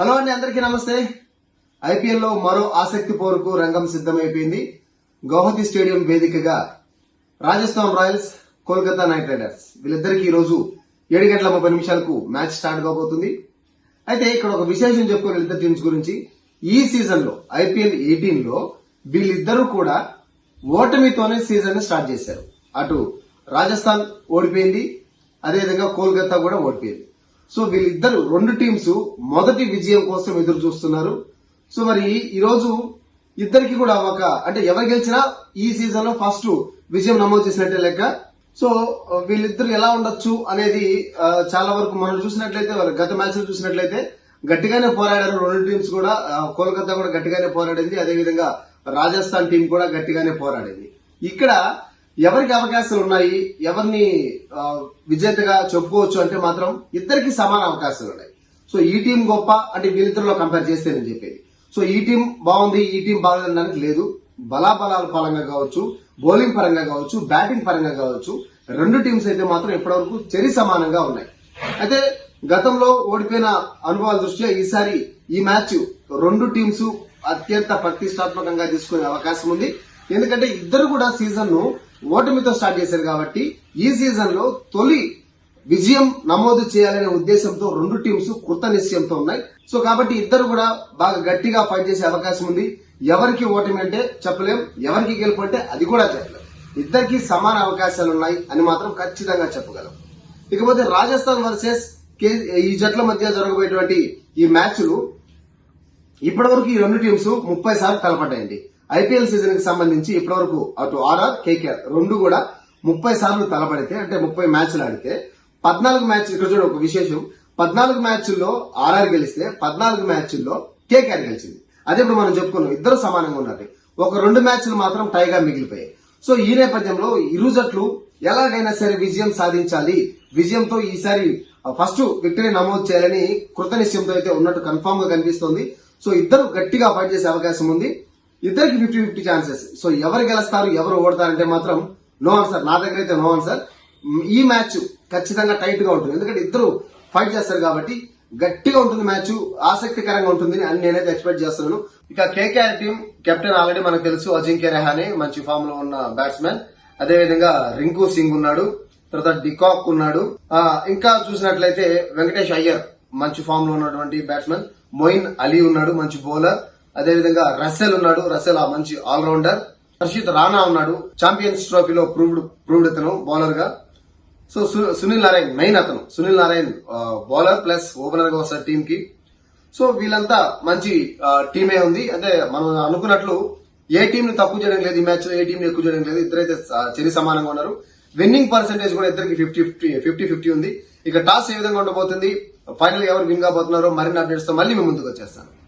Hello అండి అందరికీ నమస్తే. ఐపీఎల్లో మరో ఆసక్తి పోరుకు రంగం సిద్ధమైపోయింది. గౌహతి స్టేడియం వేదికగా Rajasthan royals Kolkata knight riders వీళ్ళిద్దరికి ఈరోజు ఏడు గంటల ముప్పై నిమిషాలకు మ్యాచ్ స్టార్ట్ కాబోతుంది. అయితే ఇక్కడ ఒక విశేషం చెప్పుకుని వీళ్ళిద్దరు టీమ్స్ గురించి. ఈ సీజన్లో ఐపీఎల్ ఎయిటీన్లో వీళ్ళిద్దరూ కూడా ఓటమితోనే సీజన్ స్టార్ట్ చేశారు. అటు రాజస్థాన్ ఓడిపోయింది అదేవిధంగా కోల్కతా కూడా ఓడిపోయింది. సో వీళ్ళిద్దరు రెండు టీమ్స్ మొదటి విజయం కోసం ఎదురు చూస్తున్నారు సో మరి ఈ రోజు ఇద్దరికి కూడా ఒక అంటే ఎవరు గెలిచినా ఈ సీజన్లో ఫస్ట్ విజయం నమోదు చేసినట్టే లెక్క. సో వీళ్ళిద్దరు ఎలా ఉండొచ్చు అనేది చాలా వరకు మనం చూసినట్లయితే గత మ్యాచ్ చూసినట్లయితే గట్టిగానే పోరాడారు రెండు టీమ్స్ కూడా. కోల్కతా కూడా గట్టిగానే పోరాడింది. అదేవిధంగా రాజస్థాన్ టీం కూడా గట్టిగానే పోరాడింది. ఇక్కడ ఎవరికి అవకాశాలు ఉన్నాయి? ఎవరిని విజేతగా చెప్పుకోవచ్చు అంటే మాత్రం ఇద్దరికి సమాన అవకాశాలు ఉన్నాయి. సో ఈ టీం గొప్ప అంటే వీళ్ళిద్దరిలో కంపేర్ చేస్తే నేను చెప్పేది. సో ఈ టీం బాగుంది ఈ టీం బాగుందనడానికి లేదు. బలాబలాల పరంగా కావచ్చు బౌలింగ్ పరంగా కావచ్చు బ్యాటింగ్ పరంగా కావచ్చు రెండు టీమ్స్ అయితే మాత్రం ఇప్పటివరకు చెరి సమానంగా ఉన్నాయి. అయితే గతంలో ఓడిపోయిన అనుభవాల దృష్ట్యా ఈసారి ఈ మ్యాచ్ రెండు టీమ్స్ అత్యంత ప్రతిష్టాత్మకంగా తీసుకునే అవకాశం ఉంది. ఎందుకంటే ఇద్దరు కూడా సీజన్ను ఓటమితో స్టార్ట్ చేశారు కాబట్టి ఈ సీజన్లో తొలి విజయం నమోదు చేయాలనే ఉద్దేశంతో రెండు టీమ్స్ కృత నిశ్చయంతో ఉన్నాయి. సో కాబట్టి ఇద్దరు కూడా బాగా గట్టిగా ఫైట్ చేసే అవకాశం ఉంది. ఎవరికి ఓటమి అంటే చెప్పలేం. ఎవరికి గెలుపు అంటే అది కూడా చెప్పలేం. ఇద్దరికి సమాన అవకాశాలు ఉన్నాయి అని మాత్రం ఖచ్చితంగా చెప్పగలం. ఇకపోతే రాజస్థాన్ వర్సెస్ ఈ జట్ల మధ్య జరగబోయేటువంటి ఈ మ్యాచ్లు ఇప్పటివరకు ఈ రెండు టీమ్స్ ముప్పై సార్లు తలపడ్డాయండి ఐపీఎల్ సీజన్కి సంబంధించి ఇప్పటివరకు అటు ఆర్ఆర్ కేకేఆర్ రెండు కూడా ముప్పై సార్లు తలపడితే అంటే ముప్పై మ్యాచ్లు ఆడితే పద్నాలుగు మ్యాచ్ ఇక్కడ చూడ ఒక విశేషం పద్నాలుగు మ్యాచ్ల్లో ఆర్ఆర్ గెలిస్తే పద్నాలుగు మ్యాచ్ల్లో కేకేఆర్ గెలిచింది. అదే ఇప్పుడు మనం చెప్పుకున్నాం ఇద్దరు సమానంగా ఉన్నారు. ఒక రెండు మ్యాచ్లు మాత్రం టైగా మిగిలిపోయాయి. సో ఈ నేపథ్యంలో ఇరు జట్లు ఎలాగైనా సరే విజయం సాధించాలి. విజయంతో ఈసారి ఫస్ట్ విక్టరీ నమోదు చేయాలని కృత నిశ్చయంతో అయితే ఉన్నట్టు కన్ఫామ్గా కనిపిస్తోంది. సో ఇద్దరు గట్టిగా ఫైట్ చేసే అవకాశం ఉంది. ఇద్దరికి ఫిఫ్టీ ఫిఫ్టీ ఛాన్సెస్ సో ఎవరు గెలుస్తారు ఎవరు ఓడతారంటే మాత్రం నో ఆన్సర్ నా దగ్గర అయితే నో ఆన్సర్ ఈ మ్యాచ్ ఖచ్చితంగా టైట్గా ఉంటుంది. ఎందుకంటే ఇద్దరు ఫైట్ చేస్తారు కాబట్టి గట్టిగా ఉంటుంది మ్యాచ్ ఆసక్తికరంగా ఉంటుంది అని నేనైతే ఎక్స్పెక్ట్ చేస్తున్నాను. ఇక కేకేఆర్ టీం కెప్టెన్ ఆల్రెడీ మనకు తెలుసు అజింక్య రెహానే మంచి ఫామ్లో ఉన్న బ్యాట్స్మెన్ అదే విధంగా రింకు సింగ్ ఉన్నాడు తర్వాత డికాక్ ఉన్నాడు. ఇంకా చూసినట్లయితే వెంకటేష్ అయ్యర్ మంచి ఫామ్లో ఉన్నటువంటి బ్యాట్స్మెన్ మొయిన్ అలీ ఉన్నాడు మంచి బౌలర్ అదేవిధంగా రసెల్ ఉన్నాడు. రసెల్ ఆ మంచి ఆల్రౌండర్. హర్షిత్ రాణా ఉన్నాడు. ఛాంపియన్స్ ట్రోఫీలో ప్రూవ్డ్ ప్రూవ్డ్ ఇతను బౌలర్గా. సో సు- సునీల్ నారాయణ్ మెయిన్ అతను. సునీల్ నారాయణ్ బౌలర్ ప్లస్ ఓపెనర్గా వస్తారు టీమ్కి సో వీళ్ళంతా మంచి టీమే ఉంది. అంటే మనం అనుకున్నట్లు ఏ టీం ని తక్కువ చేయడం లేదు ఈ మ్యాచ్ ఏ టీం ని ఎక్కువ చేయడం లేదు. ఇద్దరైతే ఆ, చెరి సమానంగా ఉన్నారు. విన్నింగ్ పర్సెంటేజ్ కూడా ఇద్దరికి ఫిఫ్టీ ఫిఫ్టీ ఫిఫ్టీ ఫిఫ్టీ ఉంది. ఇక టాస్ ఏ విధంగా ఉండబోతుంది? ఫైనల్ ఎవరు విన్ కాబోతున్నారో మరిన్ని అప్డేట్స్తో మళ్ళీ మేము ముందుకు వచ్చేస్తాను.